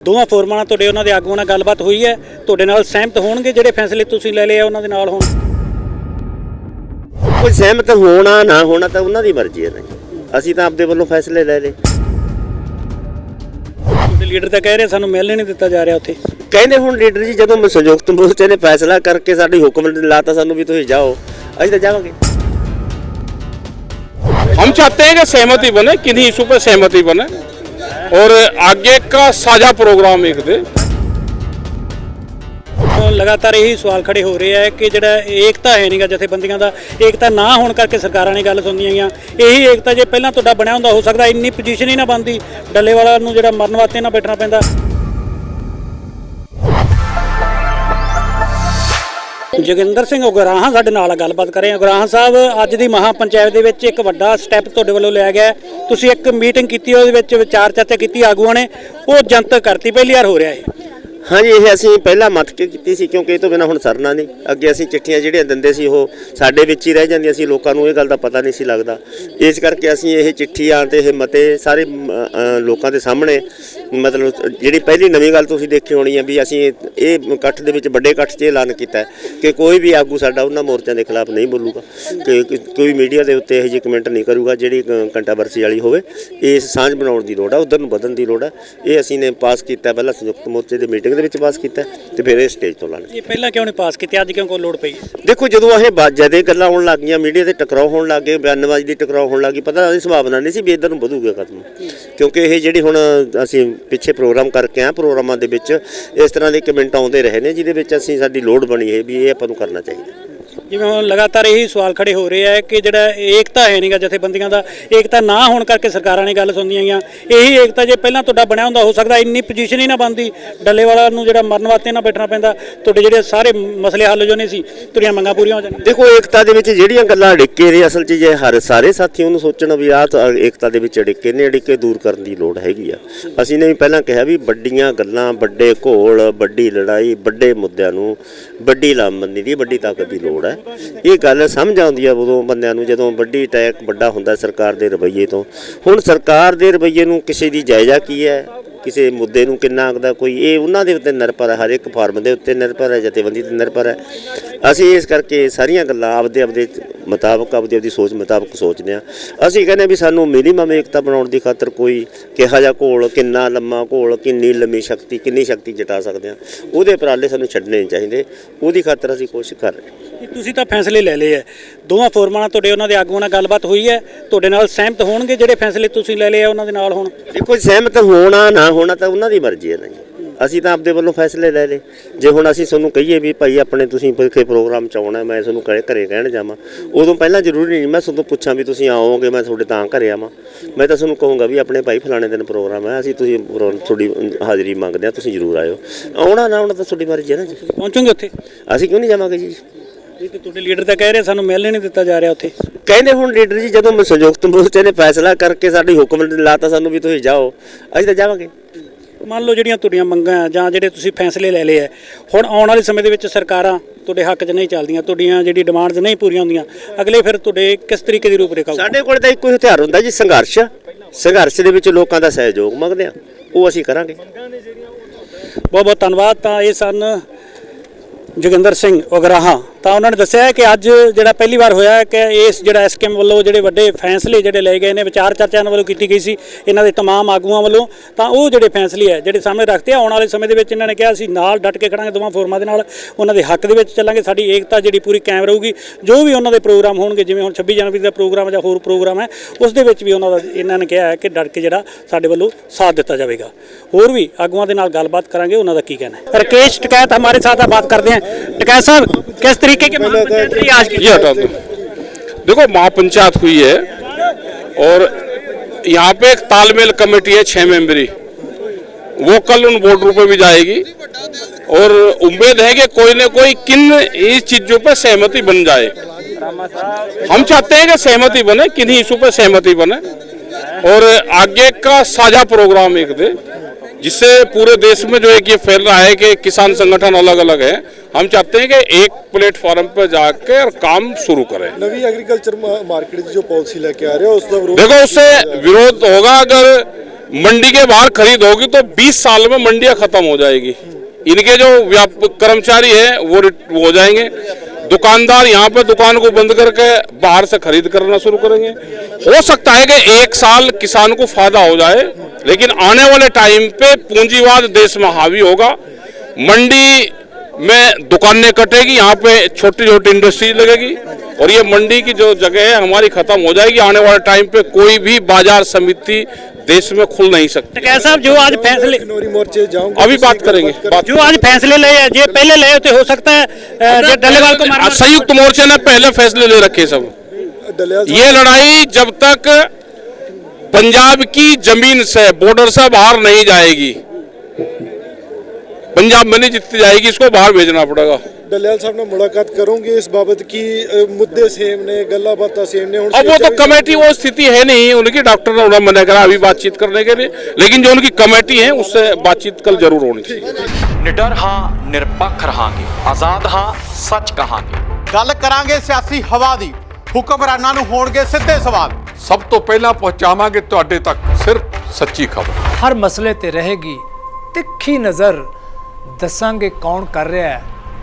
ਦੋਵਾਂ ਫੋਰਮਾਂ ਨਾਲ ਤੁਹਾਡੇ ਉਹਨਾਂ ਦੇ ਆਗੂਆਂ ਨਾਲ ਗੱਲਬਾਤ ਹੋਈ ਹੈ ਤੁਹਾਡੇ ਨਾਲ ਸਹਿਮਤ ਹੋਣਗੇ ਜਿਹੜੇ ਫੈਸਲੇ ਤੁਸੀਂ ਲੈ ਲਏ ਆ ਉਹਨਾਂ ਦੇ ਨਾਲ ਹੋਣ ਕੋਈ ਸਹਿਮਤ ਹੋਣਾ ਨਾ ਹੋਣਾ ਤਾਂ ਉਹਨਾਂ ਦੀ ਮਰਜ਼ੀ ਹੈ ਨਾ ਜੀ। ਅਸੀਂ ਤਾਂ ਆਪਦੇ ਵੱਲੋਂ ਫੈਸਲੇ ਲੈ ਲਏ ਤੁਹਾਡੇ ਲੀਡਰ ਤਾਂ ਕਹਿ ਰਹੇ ਸਾਨੂੰ ਮਿਲ ਹੀ ਨਹੀਂ ਦਿੱਤਾ ਜਾ ਰਿਹਾ ਉੱਥੇ ਕਹਿੰਦੇ ਹੁਣ ਲੀਡਰ ਜੀ ਜਦੋਂ ਸੰਯੁਕਤ ਮੋਰਚੇ ਨੇ ਫੈਸਲਾ ਕਰਕੇ ਸਾਡੀ ਹੁਕਮ ਲਾਤਾ ਸਾਨੂੰ ਵੀ ਤੁਸੀਂ ਜਾਓ ਅਸੀਂ ਤਾਂ ਜਾਵਾਂਗੇ हम चाहते हैं कि सहमति बने किन्हीं इशू पर सहमति बने और आगे का साझा प्रोग्राम एक दे ਹੁਣ ਲਗਾਤਾਰ ਇਹੀ ਸਵਾਲ ਖੜੇ ਹੋ ਰਹੇ ਆ ਕਿ ਜਿਹੜਾ ਏਕਤਾ ਹੈ ਨਹੀਂਗਾ ਜਥੇਬੰਦੀਆਂ ਦਾ ਏਕਤਾ ਨਾ ਹੋਣ ਕਰਕੇ ਸਰਕਾਰਾਂ ਨੇ ਗੱਲ ਸੁਣਦੀਆਂ ਗਈਆਂ ਇਹੀ ਏਕਤਾ ਜੇ ਪਹਿਲਾਂ ਤੁਹਾਡਾ ਬਣਿਆ ਹੁੰਦਾ ਹੋ ਸਕਦਾ ਇੰਨੀ ਪੋਜੀਸ਼ਨ ਹੀ ਨਾ ਬਣਦੀ ਡੱਲੇਵਾਲਾ ਨੂੰ ਜਿਹੜਾ ਮਰਨ ਵਾਸਤੇ ਨਾ ਬੈਠਣਾ ਪੈਂਦਾ ਜੋਗਿੰਦਰ ਸਿੰਘ ਉਗਰਾਹਾਂ ਸਾਡੇ ਨਾਲ ਗੱਲਬਾਤ ਕਰ ਰਹੇ ਹਾਂ। ਉਗਰਾਹਾਂ ਸਾਹਿਬ, ਅੱਜ ਦੀ ਮਹਾ ਪੰਚਾਇਤ ਦੇ ਵਿੱਚ ਇੱਕ ਵੱਡਾ ਸਟੈਪ ਤੁਹਾਡੇ ਵੱਲੋਂ ਲਿਆ ਗਿਆ ਤੁਸੀਂ ਇੱਕ ਮੀਟਿੰਗ ਕੀਤੀ, ਉਹਦੇ ਵਿੱਚ ਵਿਚਾਰ ਚਰਚਾ ਕੀਤੀ ਆਗੂਆਂ ਨੇ। ਉਹ ਜਨਤਕ ਕਰਤੀ, ਪਹਿਲੀ ਵਾਰ ਹੋ ਰਿਹਾ ਹੈ ਹਾਂਜੀ, ਇਹ ਅਸੀਂ ਪਹਿਲਾਂ ਮੱਥ ਕੇ ਕੀਤੀ ਸੀ, ਕਿਉਂਕਿ ਇਹ ਤੋਂ ਬਿਨਾ ਹੁਣ ਸਰਨਾ ਨਹੀਂ। ਅੱਗੇ ਅਸੀਂ ਚਿੱਠੀਆਂ ਜਿਹੜੀਆਂ ਦਿੰਦੇ ਸੀ, ਉਹ ਸਾਡੇ ਵਿੱਚ ਹੀ ਰਹਿ ਜਾਂਦੀਆਂ ਸੀ, ਲੋਕਾਂ ਨੂੰ ਇਹ ਗੱਲ ਦਾ ਪਤਾ ਨਹੀਂ ਸੀ ਲੱਗਦਾ। ਇਸ ਕਰਕੇ ਅਸੀਂ ਇਹ ਚਿੱਠੀਆਂ ਤੇ ਇਹ ਮਤੇ ਸਾਰੇ ਲੋਕਾਂ ਦੇ ਸਾਹਮਣੇ ਮਤਲਬ ਜਿਹੜੀ ਪਹਿਲੀ ਨਵੀਂ ਗੱਲ ਤੁਸੀਂ ਦੇਖੀ ਹੋਣੀ ਹੈ ਵੀ ਅਸੀਂ ਇਹ- ਇਹ ਇਕੱਠ ਦੇ ਵਿੱਚ ਵੱਡੇ ਇਕੱਠ 'ਚ ਐਲਾਨ ਕੀਤਾ ਕਿ ਕੋਈ ਵੀ ਆਗੂ ਸਾਡਾ ਉਹਨਾਂ ਮੋਰਚਿਆਂ ਦੇ ਖਿਲਾਫ ਨਹੀਂ ਬੋਲੂਗਾ ਕਿ ਕੋਈ ਮੀਡੀਆ ਦੇ ਉੱਤੇ ਇਹੋ ਜਿਹੀ ਕਮੈਂਟ ਨਹੀਂ ਕਰੂਗਾ ਜਿਹੜੀ ਕੰਟਰੋਵਰਸੀ ਵਾਲੀ ਹੋਵੇ। ਇਸ ਸਾਂਝ ਬਣਾਉਣ ਦੀ ਲੋੜ ਹੈ ਉਧਰ ਨੂੰ ਵਧਣ ਦੀ ਲੋੜ ਹੈ ਇਹ ਅਸੀਂ ਨੇ ਪਾਸ ਕੀਤਾ ਪਹਿਲਾਂ ਸੰਯੁਕਤ ਮੋਰਚੇ ਦੀ ਮੀਟਿੰਗ ਦੇ ਵਿੱਚ ਪਾਸ ਕੀਤਾ ਤੇ ਫਿਰ ਇਹ ਸਟੇਜ ਤੋਂ ਲਾਣਾ ਇਹ ਪਹਿਲਾਂ ਕਿਉਂ ਨਹੀਂ ਪਾਸ ਕੀਤੀ? ਅੱਜ ਕਿਉਂ ਕੋਈ ਲੋੜ ਪਈ? ਦੇਖੋ ਜਦੋਂ ਇਹ ਬਾਜਾ ਗੱਲਾਂ ਹੋਣ ਲੱਗ ਗਈਆਂ ਮੀਡੀਆ ਤੇ ਟਕਰਾਅ ਹੋਣ ਲੱਗ ਗਏ ਬਿਆਨਬਾਜ਼ੀ ਦੀ ਟਕਰਾਅ ਹੋਣ ਲੱਗੀ ਪਤਾ ਨਹੀਂ ਸੰਭਾਵਨਾ ਨਹੀਂ ਸੀ ਵੀ ਇਧਰ ਨੂੰ ਵਧੂਗਾ ਕਦਮ। ਕਿਉਂਕਿ ਇਹ ਜਿਹੜੀ ਹੁਣ ਅਸੀਂ ਪਿੱਛੇ ਪ੍ਰੋਗਰਾਮ ਕਰਕੇ ਆ ਪ੍ਰੋਗਰਾਮਾਂ ਦੇ ਵਿੱਚ ਇਸ ਤਰ੍ਹਾਂ ਦੇ ਕਮੈਂਟ ਆਉਂਦੇ ਰਹੇ ਨੇ, ਜਿਹਦੇ ਵਿੱਚ ਅਸੀਂ ਸਾਡੀ ਲੋੜ ਬਣੀ ਹੈ ਵੀ ਇਹ ਆਪਾਂ ਨੂੰ ਕਰਨਾ ਚਾਹੀਦਾ। ਜਿਵੇਂ ਹੁਣ ਲਗਾਤਾਰ ਇਹੀ ਸਵਾਲ ਖੜੇ ਹੋ ਰਹੇ ਆ ਕਿ ਜਿਹੜਾ ਏਕਤਾ ਹੈ ਨਹੀਂਗਾ ਜਥੇਬੰਦੀਆਂ ਦਾ, ਏਕਤਾ ਨਾ ਹੋਣ ਕਰਕੇ ਸਰਕਾਰਾਂ ਨੇ ਗੱਲ ਸੁਣਦੀਆਂ ਗਈਆਂ। ਇਹੀ ਏਕਤਾ ਜੇ ਪਹਿਲਾਂ ਤੁਹਾਡਾ ਬਣਿਆ ਹੁੰਦਾ, ਹੋ ਸਕਦਾ ਇੰਨੀ ਪੋਜੀਸ਼ਨ ਹੀ ਨਾ ਬਣਦੀ। ਡੱਲੇਵਾਲਾ ਨੂੰ ਜਿਹੜਾ ਮਰਨ ਵਾਸਤੇ ਨਾ ਬੈਠਣਾ ਪੈਂਦਾ, ਤੁਹਾਡੇ ਜਿਹੜੇ ਸਾਰੇ ਮਸਲੇ ਹੱਲ ਜੋ ਨਹੀਂ ਸੀ ਤੁਹਾਡੀਆਂ ਮੰਗਾਂ ਪੂਰੀਆਂ ਹੋ ਜਾਣੀਆਂ। ਦੇਖੋ, ਏਕਤਾ ਦੇ ਵਿੱਚ ਜਿਹੜੀਆਂ ਗੱਲਾਂ ਅੜਿੱਕੇ ਨੇ, ਅਸਲ 'ਚ ਜੇ ਹਰ ਸਾਰੇ ਸਾਥੀ ਉਹਨੂੰ ਸੋਚਣ ਵੀ ਆਹ ਏਕਤਾ ਦੇ ਵਿੱਚ ਅੜਿੱਕੇ ਨੇ, ਅੜਿੱਕੇ ਦੂਰ ਕਰਨ ਦੀ ਲੋੜ ਹੈਗੀ ਆ। ਅਸੀਂ ਨੇ ਵੀ ਪਹਿਲਾਂ ਕਿਹਾ ਵੀ ਵੱਡੀਆਂ ਗੱਲਾਂ, ਵੱਡੇ ਘੋਲ, ਵੱਡੀ ਲੜਾਈ, ਵੱਡੇ ਮੁੱਦਿਆਂ ਨੂੰ ਵੱਡੀ ਲਾਮਬੰਦੀ ਦੀ, ਵੱਡੀ ਤਾਕਤ ਦੀ ਲੋੜ ਹੈ। ਇਹ ਗੱਲ ਸਮਝ ਆਉਂਦੀ ਆ ਉਦੋਂ ਬੰਦਿਆਂ ਨੂੰ, ਜਦੋਂ ਵੱਡੀ ਅਟੈਕ ਵੱਡਾ ਹੁੰਦਾ ਸਰਕਾਰ ਦੇ ਰਵੱਈਏ ਤੋਂ। ਹੁਣ ਸਰਕਾਰ ਦੇ ਰਵੱਈਏ ਨੂੰ ਕਿਸੇ ਦੀ ਜਾਇਜ਼ਾ ਕੀ ਹੈ? ਕਿਸੇ ਮੁੱਦੇ ਨੂੰ ਕਿੰਨਾ ਆਖਦਾ ਕੋਈ ਇਹ ਉਹਨਾਂ ਦੇ ਉੱਤੇ ਨਿਰਭਰ ਹੈ ਹਰ ਇੱਕ ਫਾਰਮ ਦੇ ਉੱਤੇ ਨਿਰਭਰ ਹੈ ਜਥੇਬੰਦੀ ਤੇ ਨਿਰਭਰ ਹੈ। ਅਸੀਂ ਇਸ ਕਰਕੇ ਸਾਰੀਆਂ ਗੱਲਾਂ ਆਪਦੇ ਆਪਦੇ ਮੁਤਾਬਕ ਆਪਦੀ ਆਪਦੀ ਸੋਚ ਮੁਤਾਬਕ ਸੋਚਦੇ ਹਾਂ। ਅਸੀਂ ਕਹਿੰਦੇ ਵੀ ਸਾਨੂੰ ਮਿਨੀਮਮ ਏਕਤਾ ਬਣਾਉਣ ਦੀ ਖਾਤਰ ਕੋਈ ਕਿਹਾ ਜਾ ਘੋਲ ਕਿੰਨਾ ਲੰਮਾ ਘੋਲ ਕਿੰਨੀ ਲੰਮੀ ਸ਼ਕਤੀ ਕਿੰਨੀ ਸ਼ਕਤੀ ਜਟਾ ਸਕਦੇ ਹਾਂ। ਉਹਦੇ ਉਪਰਾਲੇ ਸਾਨੂੰ ਛੱਡਣੇ ਨਹੀਂ ਚਾਹੀਦੇ। ਉਹਦੀ ਖਾਤਰ ਅਸੀਂ ਕੋਸ਼ਿਸ਼ ਕਰ ਰਹੇ ਤੁਸੀਂ ਤਾਂ ਫੈਸਲੇ ਲੈ ਲਏ ਆ ਦੋਵਾਂ ਫੋਰਮਾਂ ਨਾਲ ਤੁਹਾਡੇ ਉਹਨਾਂ ਦੇ ਆਗੂਆਂ ਨਾਲ ਗੱਲਬਾਤ ਹੋਈ ਹੈ। ਤੁਹਾਡੇ ਨਾਲ ਸਹਿਮਤ ਹੋਣਗੇ ਜਿਹੜੇ ਫੈਸਲੇ ਤੁਸੀਂ ਲੈ ਲਏ ਆ ਉਹਨਾਂ ਦੇ ਨਾਲ ਹੋਣ? ਦੇਖੋ ਸਹਿਮਤ ਹੋਣਾ ਨਾ ਹੋਣਾ ਤਾਂ ਉਹਨਾਂ ਦੀ ਮਰਜ਼ੀ ਹੈ ਨਾ ਜੀ। ਅਸੀਂ ਤਾਂ ਆਪਦੇ ਵੱਲੋਂ ਫੈਸਲੇ ਲੈ ਲਏ। ਜੇ ਹੁਣ ਅਸੀਂ ਤੁਹਾਨੂੰ ਕਹੀਏ ਵੀ ਭਾਈ ਆਪਣੇ ਤੁਸੀਂ ਕੋਈ ਪ੍ਰੋਗਰਾਮ ਚ ਆਉਣਾ ਮੈਂ ਤੁਹਾਨੂੰ ਘਰੇ ਘਰੇ ਕਹਿਣ ਜਾਵਾਂ ਉਦੋਂ ਪਹਿਲਾਂ ਜ਼ਰੂਰੀ ਨਹੀਂ ਮੈਂ ਤੁਹਾਨੂੰ ਪੁੱਛਾਂ ਵੀ ਤੁਸੀਂ ਆਓਗੇ ਮੈਂ ਤੁਹਾਡੇ ਤਾਂ ਘਰੇ ਆਵਾਂ। ਮੈਂ ਤਾਂ ਤੁਹਾਨੂੰ ਕਹੂੰਗਾ ਵੀ ਆਪਣੇ ਭਾਈ ਫਲਾਣੇ ਦਿਨ ਪ੍ਰੋਗਰਾਮ ਹੈ ਅਸੀਂ ਤੁਸੀਂ ਪ੍ਰੋ- ਤੁਹਾਡੀ ਹਾਜ਼ਰੀ ਮੰਗਦੇ ਆ ਤੁਸੀਂ ਜ਼ਰੂਰ ਆਇਓ। ਆਉਣਾ ਨਾ ਆਉਣਾ ਤਾਂ ਤੁਹਾਡੀ ਮਰਜ਼ੀ ਹੈ ਨਾ ਜੀ। ਪਹੁੰਚੋਗੇ ਉੱਥੇ? ਅਸੀਂ ਕਿਉਂ ਨਹੀਂ ਜਾਵਾਂਗੇ ਜੀ? ਇਹ ਤੇ ਤੁਹਾਡੇ ਲੀਡਰ ਤਾਂ ਕਹਿ ਰਹੇ ਸਾਨੂੰ ਮਿਲ ਹੀ ਨਹੀਂ ਦਿੱਤਾ ਜਾ ਰਿਹਾ ਉੱਥੇ। ਕਹਿੰਦੇ ਹੁਣ ਲੀਡਰ ਜੀ ਜਦੋਂ ਸੰਯੁਕਤ ਮੋਰਚੇ ਨੇ ਫੈਸਲਾ ਕਰਕੇ ਸਾਡੀ ਹੁਕਮ ਲਾਤਾ ਸਾਨੂੰ ਵੀ ਤੁਸੀਂ ਜਾਓ ਅਸੀਂ ਤਾਂ ਜਾਵਾਂਗੇ। ਮੰਨ ਲਓ ਜਿਹੜੀਆਂ ਤੁਹਾਡੀਆਂ ਮੰਗਾਂ ਜਾਂ ਜਿਹੜੇ ਤੁਸੀਂ ਫੈਸਲੇ ਲੈ ਲਏ ਆ ਹੁਣ ਆਉਣ ਵਾਲੇ ਸਮੇਂ ਦੇ ਵਿੱਚ ਸਰਕਾਰਾਂ ਤੁਹਾਡੇ ਹੱਕ 'ਚ ਨਹੀਂ ਚੱਲਦੀਆਂ ਤੁਹਾਡੀਆਂ ਜਿਹੜੀ ਡਿਮਾਂਡਸ ਨਹੀਂ ਪੂਰੀਆਂ ਹੁੰਦੀਆਂ ਅਗਲੇ ਫਿਰ ਤੁਹਾਡੇ ਕਿਸ ਤਰੀਕੇ ਦੀ ਰੂਪਰੇਖਾ? ਸਾਡੇ ਕੋਲ ਤਾਂ ਇੱਕੋ ਹੀ ਹਥਿਆਰ ਹੁੰਦਾ ਜੀ ਸੰਘਰਸ਼। ਸੰਘਰਸ਼ ਦੇ ਵਿੱਚ ਲੋਕਾਂ ਦਾ ਸਹਿਯੋਗ ਮੰਗਦੇ ਆ ਉਹ ਅਸੀਂ ਕਰਾਂਗੇ। ਬਹੁਤ ਬਹੁਤ ਧੰਨਵਾਦ ਤਾਂ ਇਹ ਸਨ ਜੋਗਿੰਦਰ ਸਿੰਘ ਉਗਰਾਹਾਂ। ਤਾਂ ਉਹਨਾਂ ਨੇ ਦੱਸਿਆ ਹੈ ਕਿ ਅੱਜ ਜਿਹੜਾ ਪਹਿਲੀ ਵਾਰ ਹੋਇਆ ਹੈ ਕਿ ਇਸ ਜਿਹੜਾ ਐਸਕੇਐਮ ਵੱਲੋਂ ਜਿਹੜੇ ਵੱਡੇ ਫੈਸਲੇ ਜਿਹੜੇ ਲਏ ਗਏ ਨੇ ਵਿਚਾਰ ਚਰਚਾ ਇਹਨਾਂ ਵੱਲੋਂ ਕੀਤੀ ਗਈ ਸੀ ਇਹਨਾਂ ਦੇ तमाम ਆਗੂਆਂ ਵੱਲੋਂ ਤਾਂ ਉਹ ਜਿਹੜੇ ਫੈਸਲੇ ਹੈ ਜਿਹੜੇ ਸਾਹਮਣੇ ਰੱਖਤੇ ਆ ਆਉਣ ਵਾਲੇ ਸਮੇਂ ਦੇ ਵਿੱਚ ਇਹਨਾਂ ਨੇ ਕਿਹਾ ਅਸੀਂ ਨਾਲ ਡਟ ਕੇ ਖੜਾਂਗੇ ਦੋਵਾਂ ਫੋਰਮਾਂ ਦੇ ਨਾਲ ਉਹਨਾਂ ਦੇ ਹੱਕ ਦੇ ਵਿੱਚ ਚੱਲਾਂਗੇ ਸਾਡੀ ਏਕਤਾ ਜਿਹੜੀ ਪੂਰੀ ਕਾਇਮ ਰਹੂਗੀ ਜੋ ਵੀ ਉਹਨਾਂ ਦੇ ਪ੍ਰੋਗਰਾਮ ਹੋਣਗੇ ਜਿਵੇਂ ਹੁਣ 26 ਜਨਵਰੀ ਦਾ ਪ੍ਰੋਗਰਾਮ ਜਾਂ ਹੋਰ ਪ੍ਰੋਗਰਾਮ ਹੈ ਉਸ ਦੇ ਵਿੱਚ ਵੀ ਉਹਨਾਂ ਦਾ ਇਹਨਾਂ ਨੇ ਕਿਹਾ ਹੈ ਕਿ ਡਟ ਕੇ ਜਿਹੜਾ ਸਾਡੇ ਵੱਲੋਂ ਸਾਥ ਦਿੱਤਾ ਜਾਵੇਗਾ ਹੋਰ ਵੀ ਆਗੂਆਂ ਦੇ ਨਾਲ ਗੱਲਬਾਤ ਕਰਾਂਗੇ ਉਹਨਾਂ ਦਾ ਕੀ ਕਹਿਣਾ ਹੈ ਰਕੇਸ਼ ਟਕੈਤ हमारे साथ आप बात करते हैं टकैत साहब किस तरीके के महापंचायत रही आज की ये हटा दो देखो महापंचायत हुई है और यहाँ पे एक तालमेल कमेटी है छह मेंबरी। वो कल उन वोटरों पे भी जाएगी और उम्मीद है कि कोई ना कोई किन इस चीज़ों पर सहमति बन जाए। हम चाहते हैं कि सहमति बने किन्हीं इशू पे सहमति बने और आगे का साझा प्रोग्राम एक दे। जिससे पूरे देश में जो एक ये फैल रहा है कि किसान संगठन अलग अलग है। हम चाहते हैं कि एक प्लेटफॉर्म पर जाकर काम शुरू करें। नवी एग्रीकल्चर मार्केट जो पॉलिसी लेके आ रहे हैं देखो उससे विरोध तो होगा अगर मंडी के बाहर खरीद होगी तो 20 साल में मंडियाँ खत्म हो जाएगी। हम्म। इनके जो कर्मचारी है वो हो जाएँगे। दुकानदार यहाँ पे दुकान को बंद करके बाहर से खरीद करना शुरू करेंगे। हो सकता है कि एक साल किसान को फ़ायदा हो जाए, लेकिन आने वाले टाइम पे पूंजीवाद देश में हावी होगा। मंडी में दुकानें कटेगी, यहाँ पे छोटी छोटी इंडस्ट्री लगेगी, और ये मंडी की जो जगह है, हमारी खत्म हो जाएगी। आने वाले टाइम पे कोई भी बाज़ार समिति देश में खुल नहीं सकते। तो कैसा जो आज फैसले मोर्चे जाऊँगा अभी बात करेंगे बात जो आज फैसले ले जो पहले ले होते हो सकता है डलेवाल को संयुक्त मोर्चे ने पहले फैसले ले रखे सब। ये लड़ाई जब तक पंजाब की ज़मीन से बॉर्डर से बाहर नहीं जाएगी पंजाब में नहीं जितनी जाएगी इसको बाहर भेजना पड़ेगा। दलियाल साहब ਨਾਲ ਮੁਲਾਕਾਤ ਕਰੋਗੇ ਇਸ ਬਾਬਤ ਕੀ ਅ, ਮੁੱਦੇ ਸੇਮ ਨੇ ਗੱਲਾਂ ਬਾਤਾਂ ਸੇਮ ਨੇ ਹੁਣ अब वो तो कमेटी वो स्थिति है नहीं उनकी डॉक्टर ने उन्हें मना करा अभी बातचीत करने के लिए लेकिन जो उनकी कमेटी है उससे बातचीत कल जरूर होनी चाहिए ਨਿਡਰ ਹਾਂ ਨਿਰਪੱਖ ਰਹਾਂਗੇ ਆਜ਼ਾਦ ਹਾਂ ਸੱਚ ਕਹਾਂਗੇ ਗੱਲ ਕਰਾਂਗੇ ਸਿਆਸੀ ਹਵਾ ਦੀ ਹੁਕਮਰਾਨਾਂ ਨੂੰ ਹੋਣਗੇ ਸਿੱਧੇ ਸਵਾਲ ਸਭ ਤੋਂ ਪਹਿਲਾਂ ਪਹੁੰਚਾਵਾਂਗੇ ਤੁਹਾਡੇ ਤੱਕ ਸਿਰਫ ਸੱਚੀ ਖਬਰ ਹਰ ਮਸਲੇ ਤੇ ਰਹੇਗੀ ਤਿੱਖੀ ਨਜ਼ਰ ਦੱਸਾਂਗੇ ਕੌਣ ਕਰ ਰਿਹਾ ਹੈ